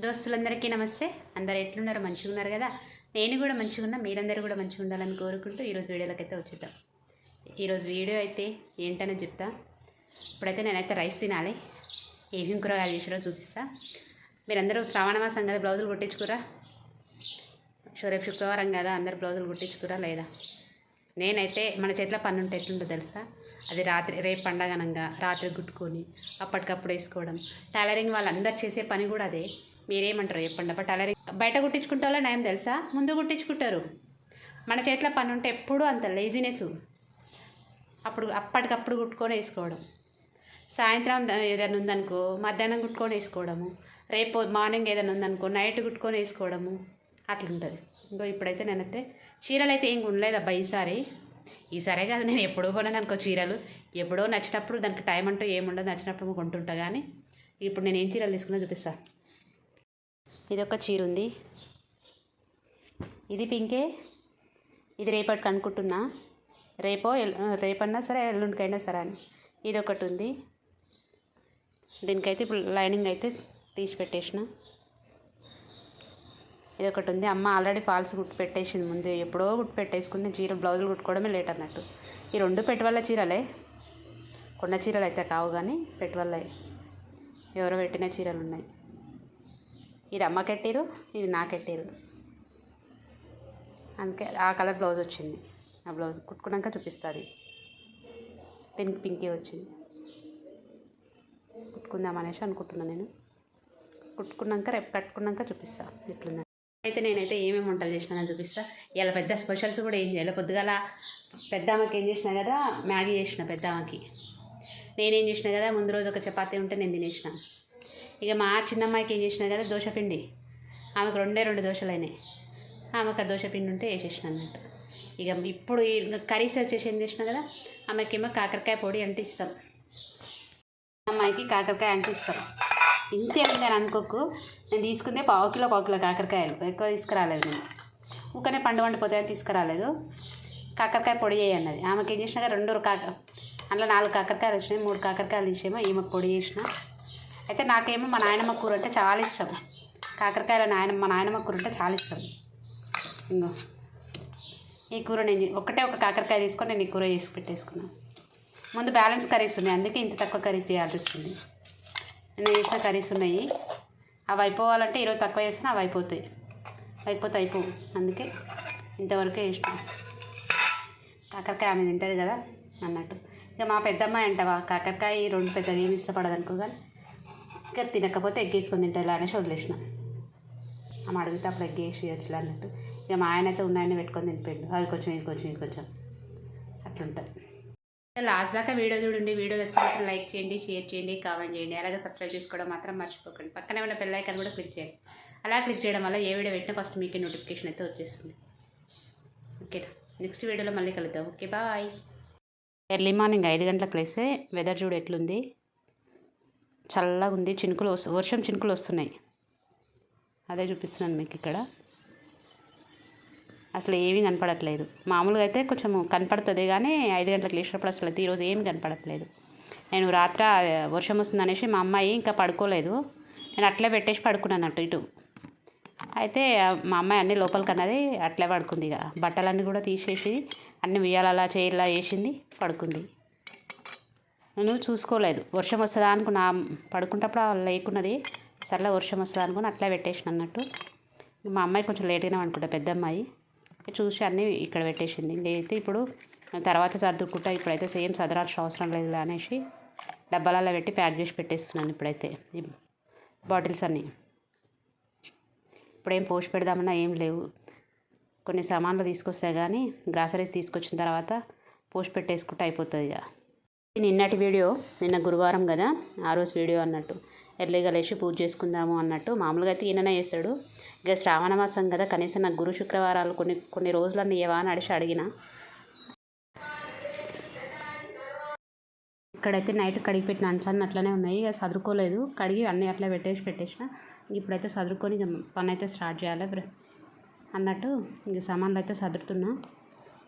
దోస్తులందరికీ నమస్తే. అందరు ఎట్లున్నారు? మంచిగా ఉన్నారు కదా? నేను కూడా మంచిగా ఉన్నా మీరందరూ కూడా మంచిగా ఉండాలని కోరుకుంటూ ఈరోజు వీడియోలోకి అయితే వచ్చేద్దాం. ఈరోజు వీడియో అయితే ఏంటనే చెప్తా. ఇప్పుడైతే నేనైతే రైస్ తినాలి. ఏమేమి కూరగాయలు చేసారో చూపిస్తా. మీరందరూ శ్రావణ మాసం కదా బ్లౌజులు కుట్టించుకురా? సో రేపు శుక్రవారం కదా అందరు బ్లౌజులు కుట్టించుకురా లేదా? నేనైతే మన చేతిలో పని ఉంటే ఎట్లుంటుందో తెలుసా? అది రాత్రి రేపు పండగనంగా రాత్రి కుట్టుకొని అప్పటికప్పుడు వేసుకోవడం. టైలరింగ్ వాళ్ళందరు చేసే పని కూడా అదే. మీరేమంటారు చెప్పండి. బట్ అలా బయట కుట్టించుకుంటే నయం తెలుసా? ముందు కుట్టించుకుంటారు. మన చేతిలో పని ఉంటే ఎప్పుడూ అంత లేజినెస్ అప్పుడు అప్పటికప్పుడు కుట్టుకొని వేసుకోవడం. సాయంత్రం ఏదైనా ఉందనుకో మధ్యాహ్నం కుట్టుకొని వేసుకోవడము. రేపు మార్నింగ్ ఏదైనా ఉందనుకో నైట్ కుట్టుకొని వేసుకోవడము. అట్లుంటుంది. ఇంకో ఇప్పుడైతే నేనైతే చీరలు అయితే ఏం ఉండలేదబ్బా ఈసారి. ఈసారే కాదు నేను ఎప్పుడో కొన్నాను అనుకో చీరలు. ఎప్పుడో నచ్చినప్పుడు దానికి టైం అంటూ ఏముండదు నచ్చినప్పుడు కొంటుంటా కానీ ఇప్పుడు నేను ఏం చీరలు తీసుకున్నా చూపిస్తాను ఇది ఒక చీర ఉంది ఇది పింకే ఇది రేపటికి అనుకుంటున్నా రేపో ఎల్- రేపన్నా సరే ఎల్లుండికైనా సరే అని. ఇది ఒకటి ఉంది దీనికైతే ఇప్పుడు లైనింగ్ అయితే తీసి పెట్టేసిన. ఇది ఒకటి ఉంది అమ్మ ఆల్రెడీ ఫాల్స్ గుట్టు పెట్టేసింది ముందు. ఎప్పుడో గుట్టు పెట్టేసుకుని చీర బ్లౌజులు కుట్టుకోవడమే లేట్ అన్నట్టు. ఈ రెండు పెట్టువల్ల చీరలే. కొండ చీరలు అయితే కావు కానీ పెట్టువల్ల ఎవరో పెట్టిన చీరలు ఉన్నాయి ఇది అమ్మ కట్టారు ఇది నా కట్టారు. అందుకే ఆ కలర్ బ్లౌజ్ వచ్చింది. ఆ బ్లౌజ్ కుట్టుకున్నాక చూపిస్తుంది. దీనికి పింకే వచ్చింది. కుట్టుకుందాం అనేసి అనుకుంటున్నాను నేను. కుట్టుకున్నాక రేపు కట్టుకున్నాక చూపిస్తా ఎట్లుందా. అయితే నేనైతే ఏమేమి వంటలు చేసినా చూపిస్తా. ఇలా పెద్ద స్పెషల్స్ కూడా ఏం చేయాలి. కొద్దిగా పెద్ద ఆమెకి ఏం చేసిన కదా మ్యాగీ చేసిన పెద్ద ఆమెకి నేనేం చేసిన కదా ముందు రోజు ఒక చపాతీ ఉంటే నేను తినేసిన. ఇక మా చిన్నమ్మాయికి ఏం చేసినా కదా దోశ పిండి. ఆమెకు రెండే రెండు దోశలు అయినాయి. ఆమెకు ఆ దోశ పిండి ఉంటే వేసేసిన అన్నట్టు. ఇక ఇప్పుడు కర్రీస్ వచ్చేసి ఏం చేసినా కదా ఆమెకేమో కాకరకాయ పొడి అంటే ఇష్టం. అమ్మాయికి కాకరకాయ అంటే ఇష్టం. ఇంతే ఉందని అనుకోకు. నేను తీసుకుందే పావు కిలో పావు కిలో కాకరకాయలు. ఎక్కువ తీసుకురాలేదు నేను. ఊకనే పండు వండిపోతాయని తీసుకురాలేదు. కాకరకాయ పొడి చేయి ఆమెకి ఏం చేసినాక రెండు కాక అందులో నాలుగు కాకరకాయలు వచ్చినాయి మూడు కాకరకాయలు తీసేమో ఈమెకు పొడి చేసిన. అయితే నాకేమో మా నాయనమ్మ కూర అంటే చాలా ఇష్టం. కాకరకాయల నాయనమ్మ మా నాయనమ్మ కూర అంటే చాలా ఇష్టం. ఇంకో ఈ కూర నేను ఒకటే ఒక కాకరకాయ తీసుకొని నేను ఈ కూర చేసి పెట్టేసుకున్నాను ముందు బ్యాలెన్స్ కర్రీస్ ఉన్నాయి. అందుకే ఇంత తక్కువ కర్రీస్ చేయాల్సి వచ్చింది. నేను చేసిన కర్రీస్ ఉన్నాయి. అవి అయిపోవాలంటే ఈరోజు తక్కువ చేసినా అవి అయిపోతాయి. అయిపోతే అయిపో. అందుకే ఇంతవరకే ఇష్టం కాకరకాయ ఆమె తింటుంది కదా అన్నట్టు. ఇక మా పెద్దమ్మాయి అంటవా కాకరకాయ రెండు పెద్దగా ఏమి ఇష్టపడదు అనుకో కానీ ఇంకా తినకపోతే ఎగ్గేసుకొని తింటారు అనేసి వదిలేసిన ఆమె అడిగితే అప్పుడు ఎగ్గేసి వేయచ్చులే అన్నట్టు. ఇక మా ఆయన అయితే ఉన్నాయని పెట్టుకొని తినిపోయిండు. అది కొంచెం ఇది కొంచెం ఇది కొంచెం. అట్లుంటుంది. లాస్ట్ దాకా వీడియో చూడండి. వీడియో వస్తే లైక్ చేయండి షేర్ చేయండి కామెంట్ చేయండి. అలాగే సబ్స్క్రైబ్ చేసుకోవడం మాత్రం మర్చిపోకండి. పక్కనే ఉన్న బెల్ ఐకాన్ కూడా క్లిక్ చేయండి. అలా క్లిక్ చేయడం వల్ల ఏ వీడియో పెట్టినా ఫస్ట్ మీకు నోటిఫికేషన్ అయితే వచ్చేస్తుంది. ఓకేనా? నెక్స్ట్ వీడియోలో మళ్ళీ కలుద్దాం. Okay bye. ఎర్లీ మార్నింగ్ ఐదు గంటలకు లేస్తే వెదర్ చూడు ఎట్లుంది? చల్లగా ఉంది చినుకులు వస్తు వర్షం చినుకులు వస్తున్నాయి. అదే చూపిస్తున్నాను మీకు ఇక్కడ. అసలు ఏమీ కనపడట్లేదు. మామూలుగా అయితే కొంచెం కనపడుతుంది కానీ ఐదు గంటలకు లేచినప్పుడు అసలు అయితే ఈరోజు ఏమీ కనపడట్లేదు. నేను రాత్ర వర్షం వస్తుంది అనేసి మా అమ్మాయి ఇంకా పడుకోలేదు. నేను అట్లే పెట్టేసి పడుకున్నాను అటు ఇటు. అయితే మా అమ్మాయి అన్ని లోపలికి అన్నది అట్లే పడుకుంది ఇక. బట్టలన్నీ కూడా తీసేసి అన్ని ఉయ్యాలలా చేయలా వేసింది పడుకుంది. నేను చూసుకోలేదు. వర్షం వస్తుందా అనుకున్నా. పడుకుంటప్పుడు లేకున్నది. సర్లే వర్షం వస్తుందా అనుకుని అట్లే పెట్టేసిన అన్నట్టు. మా అమ్మాయి కొంచెం లేట్గానే అనుకుంటా పెద్ద అమ్మాయి. చూసి అన్నీ ఇక్కడ పెట్టేసింది. లేకపోతే ఇప్పుడు తర్వాత సర్దుకుంటా. ఇప్పుడైతే సేమ్ సదరాల్సిన అవసరం లేదు అనేసి డబ్బాలలో పెట్టి ప్యాక్ చేసి పెట్టేస్తున్నాను ఇప్పుడైతే. ఈ బాటిల్స్ అన్నీ. ఇప్పుడేం పోసి పెడదామన్నా ఏం లేవు. కొన్ని సామాన్లు తీసుకొస్తే కానీ గ్రాసరీస్ తీసుకొచ్చిన తర్వాత పోసి పెట్టేసుకుంటే అయిపోతుంది ఇక నిన్నటి వీడియో నిన్న గురువారం కదా ఆ రోజు వీడియో అన్నట్టు. ఎర్లీగా లేచి పూజ చేసుకుందాము అన్నట్టు. మామూలుగా అయితే ఈయననే చేస్తాడు. ఇక శ్రావణ మాసం కదా కనీసం నాకు గురు శుక్రవారాలు కొన్ని కొన్ని రోజులన్నీ ఏవా అని అడిగి అడిగిన. ఇక్కడైతే నైట్ కడిగి పెట్టిన అంట్లన్నీ అట్లనే ఉన్నాయి. ఇక చదువుకోలేదు కడిగి అన్నీ అట్లా పెట్టేసి పెట్టేసిన. ఇప్పుడైతే చదువుకొని పని అయితే స్టార్ట్ చేయాలి అన్నట్టు ఇక సామాన్లు అయితే చదువుతున్నా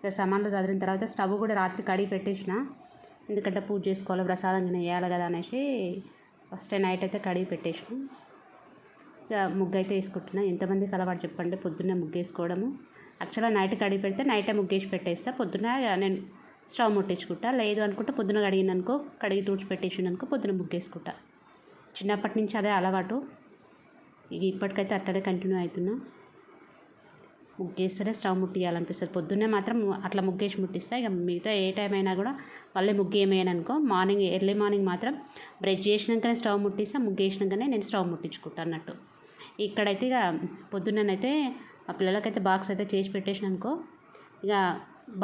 ఇక సామాన్లు చదివిన తర్వాత స్టవ్ కూడా రాత్రి కడిగి పెట్టేసిన. ఎందుకంటే పూజ చేసుకోవాలి ప్రసాదం గిన్నె వేయాలి కదా అనేసి ఫస్ట్ నైట్ అయితే కడిగి పెట్టేసిన. ఇంకా ముగ్గు అయితే వేసుకుంటున్నా. ఎంతమందికి అలవాటు చెప్పండి. పొద్దున్నే ముగ్గు వేసుకోవడము యాక్చువల్గా నైట్ కడిగి పెడితే నైటే ముగ్గేసి పెట్టేస్తా. పొద్దున నేను స్టవ్ ముట్టించుకుంటా. లేదు అనుకుంటే పొద్దున కడిగిన అనుకో కడిగి తుడిచి పెట్టేసింది అనుకో పొద్దున ముగ్గేసుకుంటా. చిన్నప్పటి నుంచి అదే అలవాటు. ఇక ఇప్పటికైతే అట్టనే కంటిన్యూ అవుతున్నా. ముగ్గేస్తేనే స్టవ్ ముట్టియాలనిపిస్తుంది. పొద్దున్నే మాత్రం అట్లా ముగ్గేసి ముట్టిస్తే. ఇక మిగతా ఏ టైం అయినా కూడా మళ్ళీ ముగ్గు ఏమయ్యాను అనుకో మార్నింగ్ ఎర్లీ మార్నింగ్ మాత్రం బ్రష్ చేసినాకనే స్టవ్ ముట్టిస్తా ముగ్గేసినాకనే నేను స్టవ్ ముట్టించుకుంటా అన్నట్టు. ఇక్కడైతే ఇక పొద్దున్ననైతే మా పిల్లలకైతే బాక్స్ అయితే చేసి పెట్టేసిన అనుకో ఇక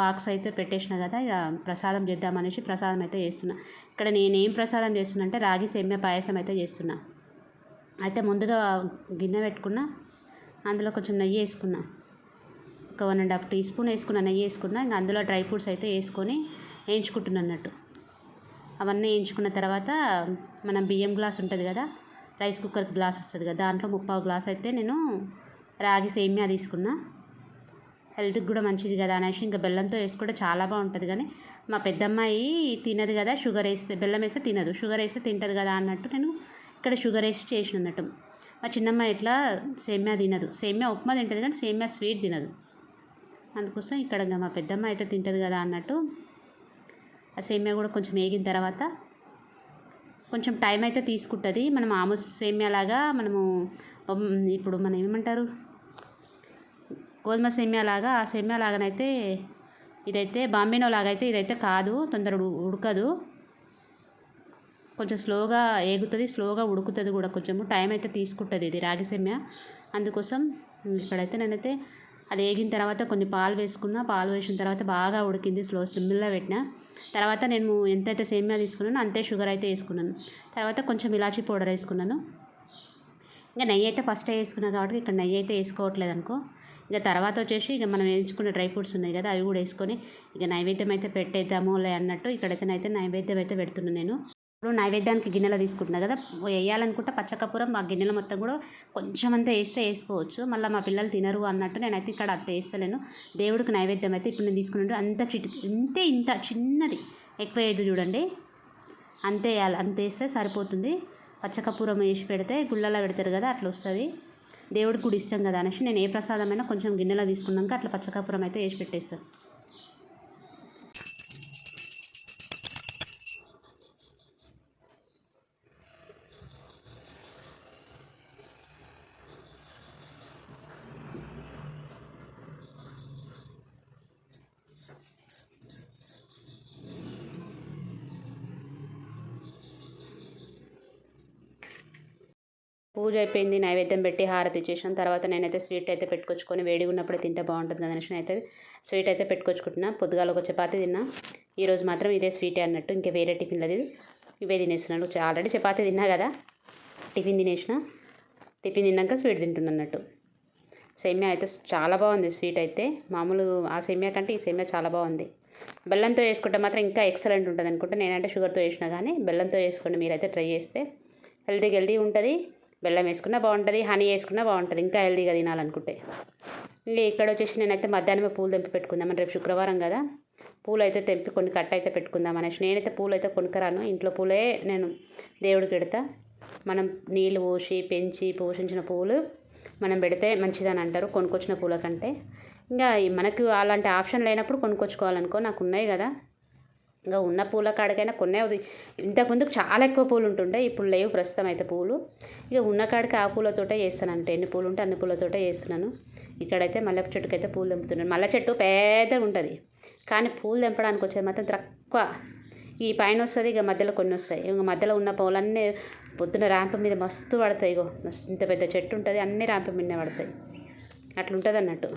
బాక్స్ అయితే పెట్టేసిన కదా ఇక ప్రసాదం చేద్దామనేసి ప్రసాదం అయితే చేస్తున్నా. ఇక్కడ నేనేం ప్రసాదం చేస్తున్నా అంటే రాగి సేమ్య పాయసం అయితే చేస్తున్నా. అయితే ముందుగా గిన్నె పెట్టుకున్నా అందులో కొంచెం నెయ్యి వేసుకున్నా. ఒక one and half tea spoon వేసుకున్న నెయ్యి వేసుకున్నా ఇంకా అందులో డ్రై ఫ్రూట్స్ అయితే వేసుకొని వేయించుకుంటున్నా అన్నట్టు. అవన్నీ వేయించుకున్న తర్వాత మనం బియ్యం గ్లాస్ ఉంటుంది కదా రైస్ కుక్కర్ గ్లాస్ వస్తుంది కదా దాంట్లో ముప్పావు గ్లాస్ అయితే నేను రాగి సేమియా తీసుకున్నా. హెల్త్కి కూడా మంచిది కదా అనేసి ఇంకా బెల్లంతో వేసుకుంటే చాలా బాగుంటుంది కానీ మా పెద్దమ్మాయి తినదు కదా షుగర్ వేస్తే బెల్లం వేస్తే తినదు షుగర్ వేస్తే తింటుంది కదా అన్నట్టు నేను ఇక్కడ షుగర్ వేసి చేసిన అన్నట్టు మా చిన్నమ్మాయి ఇట్లా సేమ్యా తినదు. సేమ్యా ఉప్మా తింటుంది కానీ సేమ్యా స్వీట్ తినదు. అందుకోసం ఇక్కడ మా పెద్దమ్మ అయితే తింటుంది కదా అన్నట్టు. ఆ సేమ్యా కూడా కొంచెం వేగిన తర్వాత కొంచెం టైం అయితే తీసుకుంటుంది. మనం ఆము సేమ్యా లాగా మనము ఇప్పుడు మనం ఏమంటారు? గోధుమ సేమ్యా లాగా ఆ సేమ్యా లాగానైతే ఇదైతే బాంబినో లాగా అయితే ఇదైతే కాదు తొందర ఉడకదు. కొంచెం స్లోగా ఏగుతుంది స్లోగా ఉడుకుతుంది కూడా కొంచెము. టైం అయితే తీసుకుంటుంది ఇది రాగి సేమ్యా. అందుకోసం ఇక్కడైతే నేనైతే అది వేగిన తర్వాత కొన్ని పాలు వేసుకున్నా పాలు వేసిన తర్వాత బాగా ఉడికింది స్లో సిమ్లో పెట్టిన. తర్వాత నేను ఎంతైతే సేమియా తీసుకున్నానో అంతే షుగర్ అయితే వేసుకున్నాను. తర్వాత కొంచెం ఇలాచీ పౌడర్ వేసుకున్నాను. ఇంకా నెయ్యి అయితే ఫస్ట్ వేసుకున్నాను కాబట్టి ఇక్కడ నెయ్యి అయితే వేసుకోవట్లేదు అనుకో. ఇంకా తర్వాత వచ్చేసి ఇక మనం వేయించుకున్న డ్రై ఫ్రూట్స్ ఉన్నాయి కదా అవి కూడా వేసుకొని ఇక నైవేద్యం అయితే పెట్టేద్దాములే అన్నట్టు ఇక్కడైతే అయితే నైవేద్యం అయితే పెడుతున్నాను నేను. ఇప్పుడు నైవేద్యానికి గిన్నెలో తీసుకుంటున్నా కదా వేయాలనుకుంటే పచ్చకపురం ఆ గిన్నెల మొత్తం కూడా కొంచెం అంతా వేస్తే వేసుకోవచ్చు. మళ్ళీ మా పిల్లలు తినరు అన్నట్టు నేనైతే ఇక్కడ అంత వేస్తలేను. దేవుడికి నైవేద్యం అయితే ఇప్పుడు నేను తీసుకున్నాడు. అంత చిటి ఇంతే ఇంత చిన్నది. ఎక్కువ వేయదు చూడండి. అంతే వేయాలి అంత వేస్తే సరిపోతుంది. పచ్చకపురం వేసి పెడితే గుళ్ళలో పెడతారు కదా అట్లా వస్తుంది. దేవుడికి కూడా ఇష్టం కదా అనేసి నేను ఏ ప్రసాదమైనా కొంచెం గిన్నెలో తీసుకున్నాక అట్లా పచ్చకపురం అయితే వేసి పెట్టేస్తాను. పూజ అయిపోయింది నైవేద్యం పెట్టి హారతి ఇచ్చేసిన తర్వాత నేనైతే స్వీట్ అయితే పెట్టుకొచ్చుకొని వేడిగా ఉన్నప్పుడే తింటే బాగుంటుంది కదా అనేసి అయితే స్వీట్ అయితే పెట్టుకొచ్చుకుంటున్నా. పొద్దుగాల ఒక చపాతి తిన్నా. ఈరోజు మాత్రం ఇదే స్వీటే అన్నట్టు ఇంకా వేరే టిఫిన్ లేదు ఇవే తినేస్తున్నాను. ఆల్రెడీ చపాతి తిన్నా కదా. టిఫిన్ తినేసిన. టిఫిన్ తిన్నాక స్వీట్ తింటున్నా అన్నట్టు. సేమ్యా అయితే చాలా బాగుంది స్వీట్ అయితే. మామూలు ఆ సేమ్యా కంటే ఈ సేమ్యా చాలా బాగుంది. బెల్లంతో వేసుకుంటే మాత్రం ఇంకా ఎక్సలెంట్ ఉంటుంది అనుకుంటే. నేనంటే షుగర్తో వేసినా కానీ బెల్లంతో వేసుకోండి మీరైతే ట్రై చేస్తే. హెల్దీ హెల్తీ ఉంటుంది. బెల్లం వేసుకున్నా బాగుంటుంది హనీ వేసుకున్నా బాగుంటుంది ఇంకా హెల్దీగా తినాలనుకుంటే. ఇంకా ఇక్కడ వచ్చేసి నేనైతే మధ్యాహ్నమే పూలు తెంపి పెట్టుకుందామని రేపు శుక్రవారం కదా. పూలు అయితే తెంపి కొన్ని కట్ట అయితే పెట్టుకుందాం అనేసి నేనైతే పూలు అయితే కొనుక్కరాను. ఇంట్లో పూలే నేను దేవుడికి పెడతా. మనం నీళ్ళు పోసి పెంచి పోషించిన పూలు మనం పెడితే మంచిదని అంటారు కొనుక్కొచ్చిన పూల కంటే. ఇంకా మనకు అలాంటి ఆప్షన్ లేనప్పుడు కొనుక్కొచ్చుకోవాలనుకో నాకు ఉన్నాయి కదా. ఇంకా ఉన్న పూల కాడికైనా కొన్నే ఇంతకుముందు చాలా ఎక్కువ పూలు ఉంటుండే ఇప్పుడు లేవు ప్రస్తుతం అయితే పూలు. ఇక ఉన్న కాడికి ఆ పూలతోటే చేస్తాను ఎన్ని పూలు ఉంటే అన్ని పూలతోటే చేస్తున్నాను. ఇక్కడైతే మల్లె చెట్టుకి అయితే పూలు తెంపుతున్నాను. మల్లె చెట్టు పెద్దగా ఉంటుంది కానీ పూలు తెంపడానికి వచ్చేది మాత్రం తక్కువ ఈ పైన వస్తుంది ఇక మధ్యలో కొన్ని వస్తాయి. ఇక మధ్యలో ఉన్న పూలన్నీ పొద్దున ర్యాంప్ మీద మస్తు పడతాయి. ఇగో మస్తు ఇంత పెద్ద చెట్టు ఉంటుంది అన్నీ ర్యాంప్ మీదనే పడతాయి. అట్లుంటుంది అన్నట్టు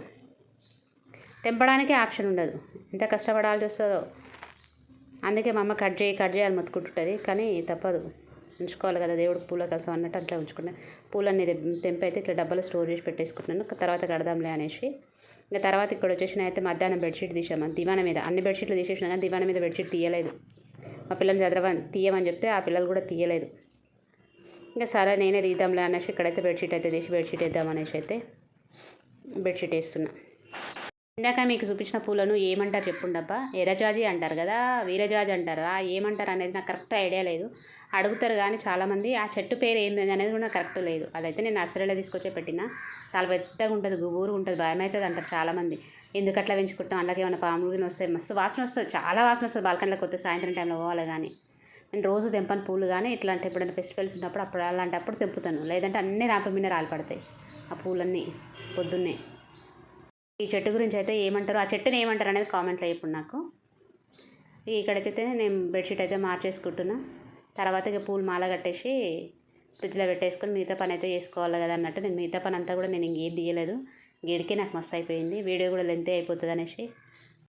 తెంపడానికి ఆప్షన్ ఉండదు. ఎంత కష్టపడాల్సి వస్తుందో. అందుకే మా అమ్మ కట్ చేయి కట్ చేయాలి మొత్తుకుంటుంటుంది. కానీ తప్పదు. ఉంచుకోవాలి కదా దేవుడు పూల కోసం అన్నట్టు అట్లా ఉంచుకున్నాను పూలన్నీ తెంపైతే తెంపి అయితే ఇట్లా డబ్బాలో స్టోర్ చేసి పెట్టేసుకుంటున్నాను. తర్వాత కడదాంలే అనేసి. ఇంకా తర్వాత ఇక్కడ వచ్చేసి అయితే మధ్యాహ్నం బెడ్షీట్ తీసాము దివాన మీద అన్ని బెడ్షీట్లు తీసేసిన కానీ దివాన మీద బెడ్షీట్ తీయలేదు. మా పిల్లలు చదవని తీయమని చెప్తే ఆ పిల్లలు కూడా తీయలేదు. ఇంకా సరే నేనే తీద్దాంలే అనేసి ఇక్కడైతే బెడ్షీట్ అయితే తీసి బెడ్షీట్ వేద్దాం అనేసి అయితే బెడ్షీట్ వేస్తున్నా. ఇందాక మీకు చూపించిన పూలను ఏమంటారు చెప్పుండబ్బా? ఎర్రజాజి అంటారు కదా వీరజాజి అంటారా? ఏమంటారు అనేది నాకు కరెక్ట్ ఐడియా లేదు. అడుగుతారు కానీ చాలామంది ఆ చెట్టు పేరు ఏంది అనేది కూడా కరెక్ట్ లేదు. అదైతే నేను నర్సరీలో తీసుకొచ్చే పెట్టిన. చాలా పెద్దగా ఉంటుంది గుబూరు ఉంటుంది భయం అవుతుంది అంటారు చాలామంది. ఎందుకు అట్లా పెంచుకుంటాం? అందులోకి ఏమైనా పాములు గిన్నె వస్తాయి మస్తు వాసన వస్తుంది చాలా వాసన వస్తుంది బాల్కనీలోకి వస్తే సాయంత్రం టైంలో పోవాలి కానీ. నేను రోజు తెంపని పూలు కానీ ఇట్లాంటి ఎప్పుడైనా ఫెస్టివల్స్ ఉన్నప్పుడు అప్పుడు అలాంటప్పుడు తెంపుతాను. లేదంటే అన్నీ రాప మీద రాలు పడతాయి ఆ పూలన్నీ పొద్దున్నే. ఈ చెట్టు గురించి అయితే ఏమంటారు? ఆ చెట్టుని ఏమంటారు అనేది కామెంట్లో ఇప్పుడు నాకు. ఇక్కడైతే నేను బెడ్షీట్ అయితే మార్చేసుకుంటున్నా. తర్వాత ఇక పూలు మాల కట్టేసి ఫ్రిడ్జ్లో పెట్టేసుకొని మిగతా పని అయితే చేసుకోవాలి కదా అన్నట్టు. నేను మిగతా పని అంతా కూడా నేను ఇంకేం తీయలేదు. గిడికే నాకు మస్తు అయిపోయింది. వీడియో కూడా లెంతే అయిపోతుంది అనేసి